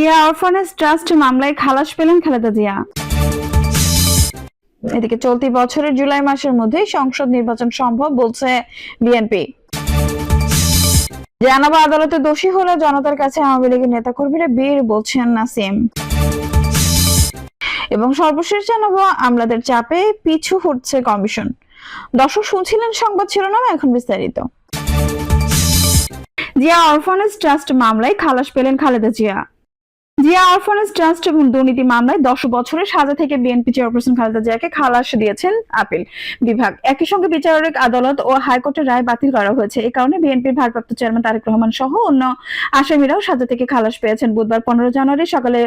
Zia trust মামলায় খালাস পেলেন খালেদা জিয়া। এদিকে চলতি বছরের জুলাই মাসের সংসদ নির্বাচন সম্ভব বলছে বিএনপি। জানাবা আদালতে দোষী হলে জনতার কাছে আওয়ামী লীগের নেতাকর্মীরা বীর বলছেন নাসিম। এবং সর্বশেষ জানাব আমলাদের চাপে পিছু হচ্ছে কমিশন। দর্শক শুনছিলেন সংবাদ শিরোনাম এখন বিস্তারিত। জিয়া অরফানেজ ট্রাস্ট মামলায় খালাস পেলেন খালেদা জিয়া। জিয়া অরফানেজ ট্রাস্ট এবং দুর্নীতি মামলায় দশ বছরের সাজা থেকে বিএনপি চেয়ারপারসন খালেদা জিয়াকে খালাস দিয়েছেন আপিল বিভাগ। একই সঙ্গে বিচারিক আদালত ও হাইকোর্টের রায় বাতিল করা হয়েছে। কারণে বিএনপির ভারপ্রাপ্ত চেয়ারম্যান তারেক রহমান সহ অন্য আসামিরাও সাজা থেকে খালাস পেয়েছেন। বুধবার পনেরো জানুয়ারি সকালে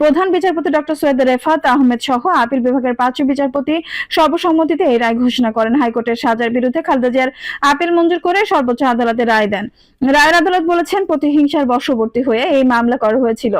প্রধান বিচারপতি ডক্টর সৈয়দ রেফাত আহমেদ সহ আপিল বিভাগের পাঁচ বিচারপতি সর্বসম্মতিতে এই রায় ঘোষণা করেন। হাইকোর্টের সাজার বিরুদ্ধে খালেদা জিয়ার আপিল মঞ্জুর করে সর্বোচ্চ আদালতে রায় দেন। রায়ের আদালত বলেছেন, প্রতিহিংসার বশবর্তী হয়ে এই মামলা করা হয়েছিল।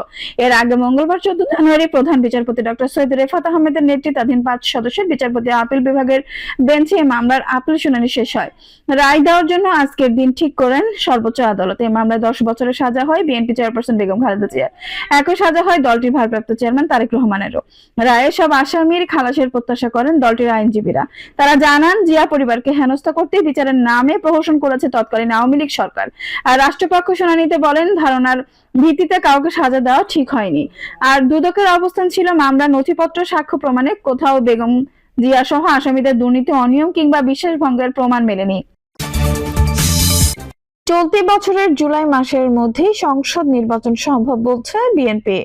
এর আগে মঙ্গলবার চোদ্দ জানুয়ারি প্রধান বিচারপতি ডক্টর সৈয়দ রেফাত আহমেদের নেতৃত্বাধীন পাঁচ সদস্যের বিচারপতি আপিল বিভাগের বেঞ্চে এই মামলার আপিল শুনানি শেষ হয়। রায় দেওয়ার জন্য আজকের দিন ঠিক করেন সর্বোচ্চ আদালত। এই মামলায় দশ বছরের সাজা হয় বিএনপি চেয়ারপারসন বেগম খালেদা জিয়ার একই সাজা হয় দলটির ভারপ্রাপ্ত চেয়ারম্যান তারেক রহমানেরও। রায়ে সব আসামির খালাসের প্রত্যাশা করেন দলটির আইনজীবীরা। তারা জানান, জিয়া পরিবারকে হেনস্থা করতে বিচারের নামে প্রহসন করেছে তৎকালীন আওয়ামী লীগ সরকার। আর রাষ্ট্রপক্ষ শুনানিতে বলেন, ধারণার ভিত্তিতে কাউকে সাজা দেওয়া ঠিক হয়নি। আর দুদকের অবস্থান ছিল মামলা, নথিপত্র, সাক্ষ্য প্রমাণে। কোথাও বেগম জিয়া সহ আসামিদের দুর্নীতি, অনিয়ম কিংবা বিশ্বাস ভঙ্গের প্রমাণ মেলেনি। চলতি বছরের জুলাই মাসের মধ্যেই সংসদ নির্বাচন সম্ভব বলছে বিএনপি।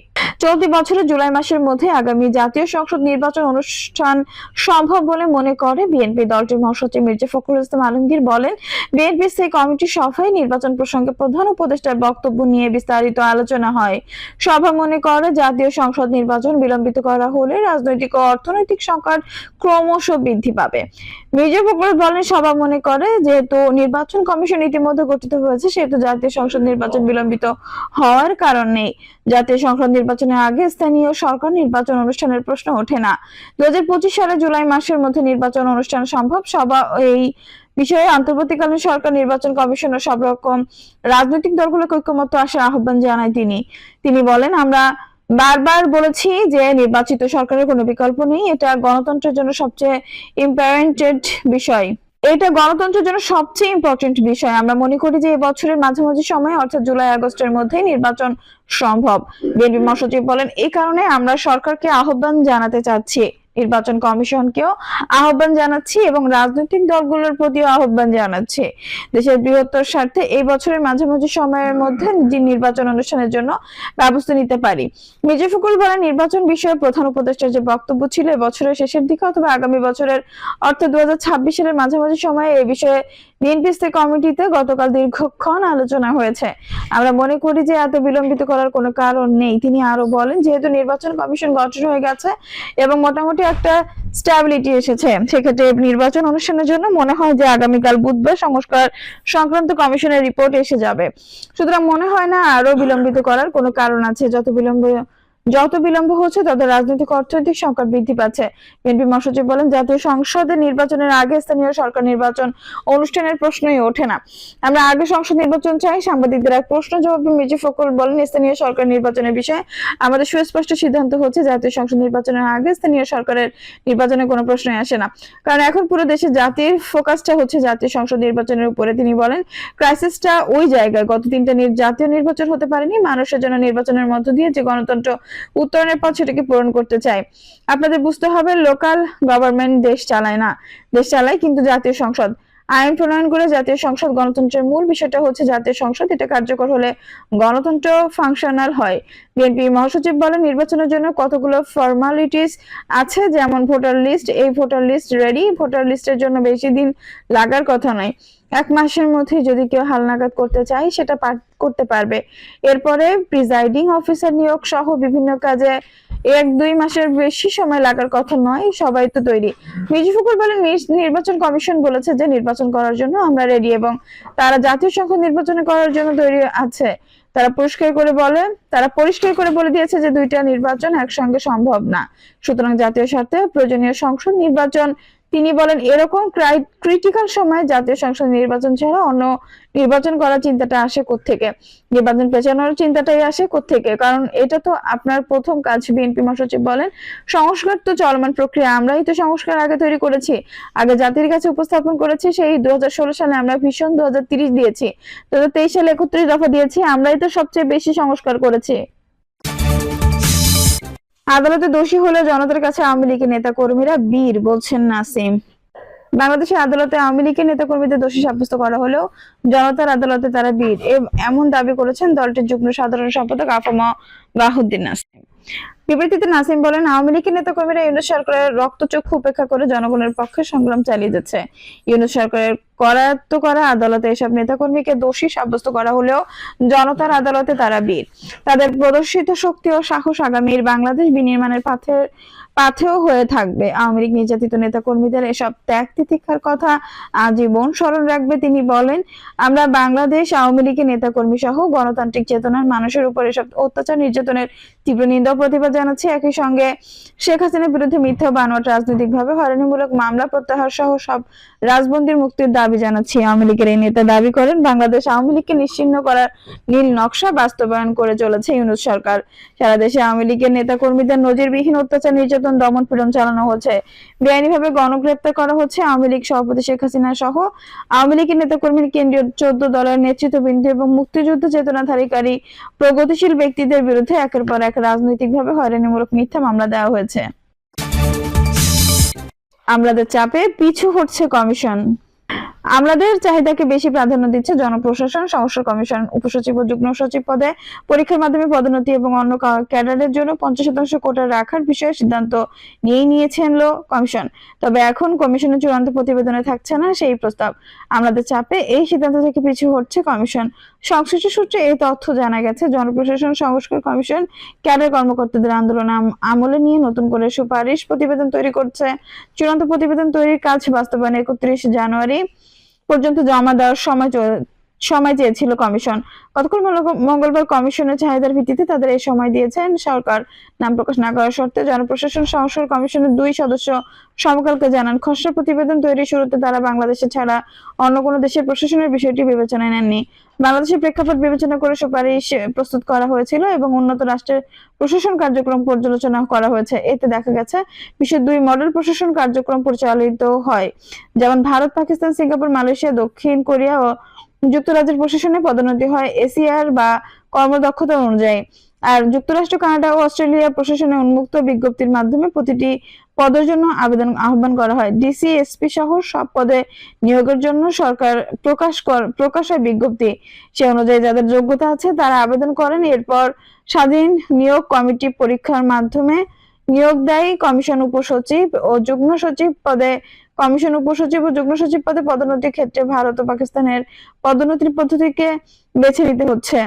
চলতি বছরের জুলাই মাসের মধ্যে আগামী জাতীয় সংসদ নির্বাচন অনুষ্ঠান সম্ভব বলে মনে করে বিএনপি দলটির মহাসচিব মির্জা ফখরুল ইসলাম আলমগীর বলেন, বিএনপি সেই কমিটি সভায় নির্বাচন প্রসঙ্গে প্রধান উপদেষ্টার বক্তব্য নিয়ে বিস্তারিত আলোচনা হয়। সভা মনে করে জাতীয় সংসদ নির্বাচন বিলম্বিত করা হলে রাজনৈতিক ও অর্থনৈতিক সংকট ক্রমশ বৃদ্ধি পাবে। মির্জা ফখরুল বলেন, সভা মনে করে যেহেতু নির্বাচন কমিশন ইতিমধ্যে গঠিত হয়েছে, সেহেতু জাতীয় সংসদ নির্বাচন বিলম্বিত হওয়ার কারণ নেই। জাতীয় সংসদ নির্বাচনের আগে স্থানীয় সরকার নির্বাচন অনুষ্ঠানের প্রশ্ন ওঠে না। দু সালে জুলাই মাসের মধ্যে নির্বাচন অনুষ্ঠান সম্ভব। সভা, এই বিষয়ে অন্তর্বর্তীকালীন সরকার নির্বাচন কমিশন ও সব রকম রাজনৈতিক দলগুলোকে ঐক্যমত্য আসার আহ্বান জানায় তিনি। তিনি বলেন, আমরা বারবার বলেছি যে নির্বাচিত সরকারের কোনো বিকল্প নেই। এটা গণতন্ত্রের জন্য সবচেয়ে ইম্পর্টেন্ট বিষয়। এটা গণতন্ত্রের জন্য সবচেয়ে ইম্পর্টেন্ট বিষয়। আমরা মনে করি যে এবছরের বছরের মাঝামাঝি সময়, অর্থাৎ জুলাই, আগস্টের মধ্যে নির্বাচন সম্ভব। বিএনপি মহাসচিব বলেন এই কারণে আমরা সরকারকে আহ্বান জানাতে চাচ্ছি নির্বাচন কমিশনকেও আহ্বান জানাচ্ছি এবং রাজনৈতিক দলগুলোর প্রতিও আহ্বান জানাচ্ছি। দেশের বৃহত্তর স্বার্থে এই বছরের মাঝামাঝি সময়ের মধ্যে নির্বাচন অনুষ্ঠানের জন্য ব্যবস্থা নিতে পারি। মির্জা ফখরুল বলেন, নির্বাচন বিষয়ে প্রধান উপদেষ্টার যে বক্তব্য ছিল বছরের শেষের দিকে অথবা আগামী বছরের অর্থাৎ দু সালের মাঝামাঝি সময়ে এই বিষয়ে বিএনপি কমিটিতে গতকাল দীর্ঘক্ষণ আলোচনা হয়েছে। আমরা মনে করি যে এত বিলম্বিত করার কোনো কারণ নেই। তিনি আরও বলেন, যেহেতু নির্বাচন কমিশন গঠন হয়ে গেছে এবং মোটামুটি একটা স্ট্যাবিলিটি এসেছে। সেক্ষেত্রে নির্বাচন অনুষ্ঠানের জন্য মনে হয় যে আগামীকাল বুধবার সংস্কার সংক্রান্ত কমিশনের রিপোর্ট এসে যাবে। সুতরাং মনে হয় না আরও বিলম্বিত করার কোনো কারণ আছে। যত বিলম্ব যত বিলম্ব হচ্ছে, তত রাজনৈতিক অর্থনৈতিক সংকট বৃদ্ধি পাচ্ছে। বিএনপি মহাসচিব বলেন, জাতীয় সংসদে নির্বাচনের আগে স্থানীয় সরকার নির্বাচন অনুষ্ঠানের প্রশ্নই ওঠে না। আমরা আগে সংসদ নির্বাচন চাই, সাংবাদিকদের এক প্রশ্ন জবাবে মির্জা ফখরুল বলেন, স্থানীয় সরকার নির্বাচনের বিষয়ে আমাদের সুস্পষ্ট সিদ্ধান্ত হচ্ছে, জাতীয় সংসদ নির্বাচনের আগে স্থানীয় সরকারের নির্বাচনের কোনো প্রশ্নই আসে না। কারণ এখন পুরো দেশে জাতির ফোকাসটা হচ্ছে জাতীয় সংসদ নির্বাচনের উপরে। তিনি বলেন ক্রাইসিসটা ওই জায়গায়, গত তিনটা জাতীয় নির্বাচন হতে পারেনি, মানুষের জন্য নির্বাচনের মধ্য দিয়ে যে গণতন্ত্র উত্তরণের পথ সেটাকে পূরণ করতে চাই। আপনাদের বুঝতে হবে লোকাল গভর্নমেন্ট দেশ চালায় না। দেশ চালায় কিন্তু জাতীয় সংসদ। আইন প্রণয়ন করে জাতীয় সংসদ গণতন্ত্রের মূল বিষয়টা হচ্ছে জাতীয় সংসদ, এটা কার্যকর হলে গণতন্ত্র ফাংশনাল হয়। বিএনপি মহাসচিব বলেন, নির্বাচনের জন্য কতগুলো ফর্মালিটিস আছে? যেমন ভোটার লিস্ট এই ভোটার লিস্ট রেডি ভোটার লিস্টের জন্য বেশি দিন লাগার কথা নয়। এক মাসের মধ্যে যদি কেউ হালনাগাদ করতে চায়, সেটা করতে পারবে। এরপরে প্রিজাইডিং অফিসার নিয়োগ সহ বিভিন্ন কাজে এক দুই মাসের বেশি সময় লাগার কথা নয়, সবাই তো তৈরি। মির্জা ফুকুর বলেন নির্বাচন কমিশন বলেছে যে নির্বাচন করার জন্য আমরা রেডি এবং তারা জাতীয় সংখ্যা নির্বাচন করার জন্য তৈরি আছে। তারা পরিষ্কার করে বলে, তারা পরিষ্কার করে বলে দিয়েছে যে দুইটা নির্বাচন একসঙ্গে সম্ভব না। সুতরাং জাতীয় স্বার্থে প্রয়োজনীয় সংসদ নির্বাচন তিনি বলেন, এরকম ক্রিটিক্যাল সময়ে জাতীয় সংসদ নির্বাচন ছাড়া অন্য নির্বাচন করার চিন্তাটা আসে থেকে নির্বাচন পেছানোর চিন্তাটাই আসে থেকে কারণ এটা তো আপনার প্রথম কাজ, বিএনপি মহাসচিব বলেন। সংস্কার তো চলমান প্রক্রিয়া, আমরাই তো সংস্কার আগে তৈরি করেছি। আগে জাতির কাছে উপস্থাপন করেছি, সেই দু হাজার ষোলো সালে আমরা ভীষণ দু দিয়েছি। দু সালে একত্রিশ দফা দিয়েছি, আমরাই তো সবচেয়ে বেশি সংস্কার করেছি। আদালতে দোষী হলে জনতার কাছে আওয়ামী লীগের নেতা কর্মীরা বীর, বলছেন নাসিম। বাংলাদেশের আদালতে আওয়ামী লীগের নেতা কর্মীদের দোষী সাব্যস্ত করা হলেও জনতার আদালতে তারা বীর। এমন দাবি করেছেন দলটির যুগ্ম সাধারণ সম্পাদক আফমা বাহুদ্দিন নাসিম। বিবৃতিতে নাসিম বলেন, আওয়ামী লীগের নেতা কর্মীরা ইউনুস সরকারের রক্তচক্ষু উপেক্ষা করে জনগণের পক্ষে সংগ্রাম চালিয়ে যাচ্ছে। ইউনুস সরকারের করায়ত্ত করা আদালতে এসব নেতাকর্মীকে দোষী সাব্যস্ত করা হলেও জনতার আদালতে তারা বীর। তাদের প্রদর্শিত শক্তি ও সাহস আগামীর বাংলাদেশ বিনির্মাণের পাথের পাথেও হয়ে থাকবে। আওয়ামী লীগ নির্যাতিত নেতা কর্মীদের এসব ত্যাগ তিতিক্ষার কথা আজীবন স্মরণ রাখবে তিনি বলেন, আমরা বাংলাদেশ, আওয়ামী লীগের নেতা কর্মী সহ গণতান্ত্রিক চেতনার মানুষের উপর এসব অত্যাচার নির্যাতনের তীব্র নিন্দা প্রতিবাদ জানাচ্ছি। একই সঙ্গে শেখ হাসিনার বিরুদ্ধে মিথ্যা বানোয়াট রাজনৈতিকভাবে হয়রানিমূলক মামলা প্রত্যাহার সহ সব রাজবন্দির মুক্তির দাবি জানাচ্ছি। আওয়ামী লীগের এই নেতা দাবি করেন, বাংলাদেশ আওয়ামী লীগকে নিশ্চিন্ন করার নীল নকশা বাস্তবায়ন করে চলেছে ইউনুস সরকার। সারা দেশে আওয়ামী লীগের নেতা কর্মীদের নজিরবিহীন অত্যাচার নির্যাতন দমন পীড়ন চালানো হচ্ছে। বেআইনিভাবে গণগ্রেপ্তার করা হচ্ছে আওয়ামী লীগ সভাপতি শেখ হাসিনা সহ আওয়ামী লীগের নেতা কর্মীর কেন্দ্রীয় চোদ্দ দলের নেতৃত্ববৃন্দ এবং মুক্তিযুদ্ধ চেতনাধারীকারী প্রগতিশীল ব্যক্তিদের বিরুদ্ধে একের পর এক রাজনৈতিকভাবে হয়রানিমূলক মিথ্যা মামলা দেওয়া হয়েছে। আমলাদের চাপে পিছু হচ্ছে কমিশন। আমলাদের চাহিদাকে বেশি প্রাধান্য দিচ্ছে জনপ্রশাসন, সংস্কার কমিশন, উপসচিব ও যুগ্ম সচিব পদে। পরীক্ষার মাধ্যমে পদোন্নতি এবং অন্য ক্যাডারের জন্য পঞ্চাশ শতাংশ কোটা রাখার বিষয়ে সিদ্ধান্ত নিয়েই নিয়েছেন লো কমিশন। তবে এখন কমিশনের চূড়ান্ত প্রতিবেদনে থাকছে না সেই প্রস্তাব। আমাদের চাপে এই সিদ্ধান্ত থেকে পিছু হচ্ছে কমিশন। সংশ্লিষ্ট সূত্রে এই তথ্য জানা গেছে, জনপ্রশাসন, সংস্কার কমিশন, ক্যাডার কর্মকর্তাদের আন্দোলন আম- আমলে নিয়ে নতুন করে সুপারিশ প্রতিবেদন তৈরি করছে। চূড়ান্ত প্রতিবেদন তৈরির কাজ বাস্তবায়ন একত্রিশ জানুয়ারি পর্যন্ত জমা দেওয়ার সময় সময় চেয়েছিল কমিশন। গতকাল মঙ্গলবার কমিশনের চাহিদার ভিত্তিতে তাদের এই সময় দিয়েছেন সরকার। নাম প্রকাশ না করার শর্তে জনপ্রশাসন সংস্কার কমিশনের দুই সদস্য সমকালকে জানান, খসড়া প্রতিবেদন তৈরির শুরুতে তারা বাংলাদেশে ছাড়া অন্য কোনো দেশের প্রশাসনের বিষয়টি বিবেচনায় নেননি। বাংলাদেশের প্রেক্ষাপট বিবেচনা করে সুপারিশ প্রস্তুত করা হয়েছিল এবং উন্নত রাষ্ট্রের প্রশাসন কার্যক্রম পর্যালোচনা করা হয়েছে। এতে দেখা গেছে, বিশ্বের দুই মডেল প্রশাসন কার্যক্রম পরিচালিত হয়। যেমন ভারত, পাকিস্তান, সিঙ্গাপুর, মালয়েশিয়া, দক্ষিণ কোরিয়া ও যুক্তরাজ্যের প্রশাসনে পদোন্নতি হয় এসিআর বা কর্মদক্ষতা অনুযায়ী। আর যুক্তরাষ্ট্র, কানাডা ও অস্ট্রেলিয়া প্রশাসনে উন্মুক্ত বিজ্ঞপ্তির মাধ্যমে প্রতিটি পদের জন্য আবেদন, আহ্বান করা হয়। ডিসি এসপি সহ সব পদে নিয়োগের জন্য সরকার প্রকাশ প্রকাশ হয় বিজ্ঞপ্তি। সে অনুযায়ী যাদের যোগ্যতা আছে তারা আবেদন করেন। এরপর স্বাধীন নিয়োগ কমিটি পরীক্ষার মাধ্যমে নিয়োগ দেয় কমিশন উপসচিব ও যুগ্ম সচিব পদে। কমিশন উপসচিব ও যুগ্ম সচিব পদে পদোন্নতির ক্ষেত্রে ভারত ও পাকিস্তানের পদোন্নতির পদ্ধতিকে বেছে নিতে হচ্ছে।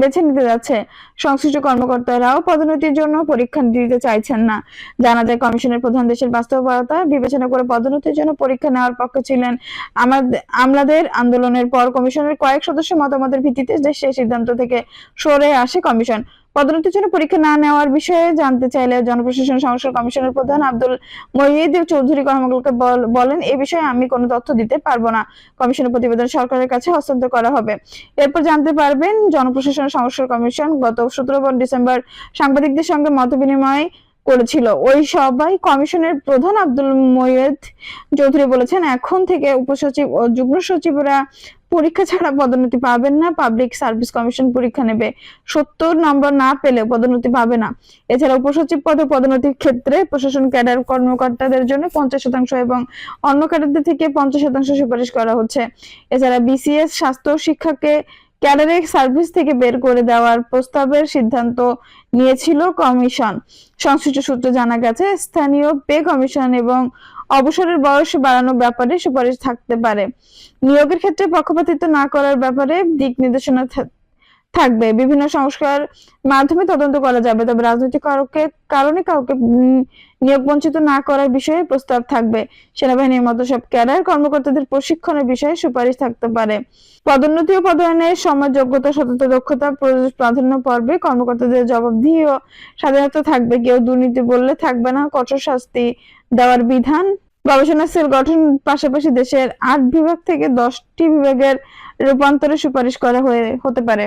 বেছে নিতে যাচ্ছে। সংশ্লিষ্ট কর্মকর্তারাও পদোন্নতির জন্য পরীক্ষা দিতে চাইছেন না। জানা যায়, কমিশনের প্রধান দেশের বাস্তবতা বিবেচনা করে পদোন্নতির জন্য পরীক্ষা নেওয়ার পক্ষে ছিলেন আমলাদের আন্দোলনের পর কমিশনের কয়েক সদস্য মতামতের ভিত্তিতে সেই সিদ্ধান্ত থেকে সরে আসে কমিশন। পদোন্নতির জন্য পরীক্ষা না নেওয়ার বিষয়ে জানতে চাইলে জনপ্রশাসন সংস্কার কমিশনের প্রধান আব্দুল মহিদ চৌধুরী কর্মকর্তাকে বল- বলেন, এ বিষয়ে আমি কোনো তথ্য দিতে পারব না। কমিশনের প্রতিবেদন সরকারের কাছে হস্তান্তর করা হবে। এরপর জানতে পারবেন, জনপ্রশাসন সংস্কার কমিশন গত সতেরো ডিসেম্বর সাংবাদিকদের সঙ্গে মত বিনিময় করেছিল। ওই সভায় কমিশনের প্রধান আব্দুল মৈয়দ চৌধুরী বলেছেন, এখন থেকে উপসচিব ও যুগ্ম সচিবরা পরীক্ষা ছাড়া পদোন্নতি পাবেন না, পাবলিক সার্ভিস কমিশন পরীক্ষা নেবে। সত্তর নম্বর না পেলে পদোন্নতি পাবে না। এছাড়া উপসচিব পদে পদোন্নতির ক্ষেত্রে প্রশাসন ক্যাডার কর্মকর্তাদের জন্য পঞ্চাশ শতাংশ এবং অন্য ক্যাডারদের থেকে পঞ্চাশ শতাংশ সুপারিশ করা হচ্ছে। এছাড়া বিসিএস স্বাস্থ্য শিক্ষাকে ক্যাডারে সার্ভিস থেকে বের করে দেওয়ার প্রস্তাবের সিদ্ধান্ত নিয়েছিল কমিশন। সংশ্লিষ্ট সূত্রে জানা গেছে, স্থানীয় পে কমিশন এবং অবসরের বয়স বাড়ানোর ব্যাপারে সুপারিশ থাকতে পারে। নিয়োগের ক্ষেত্রে পক্ষপাতিত্ব না করার ব্যাপারে দিক নির্দেশনা থাকবে, বিভিন্ন সংস্কার মাধ্যমে তদন্ত করা যাবে, তবে রাজনৈতিক কারকে কারণে কাউকে নিয়োগ বঞ্চিত না করার বিষয়ে প্রস্তাব থাকবে। সেনাবাহিনীর মতো সব ক্যাডার কর্মকর্তাদের প্রশিক্ষণের বিষয়ে সুপারিশ থাকতে পারে। পদোন্নতি ও পদায়নের সময় যোগ্যতা সততা দক্ষতা প্রাধান্য পর্বে কর্মকর্তাদের জবাবদিহি ও স্বাধীনতা থাকবে। কেউ দুর্নীতি বললে থাকবে না, কঠোর শাস্তি দেওয়ার বিধান। গবেষণা সেল গঠন পাশাপাশি দেশের আট বিভাগ থেকে দশটি বিভাগের রূপান্তরের সুপারিশ করা হয়ে, হতে পারে।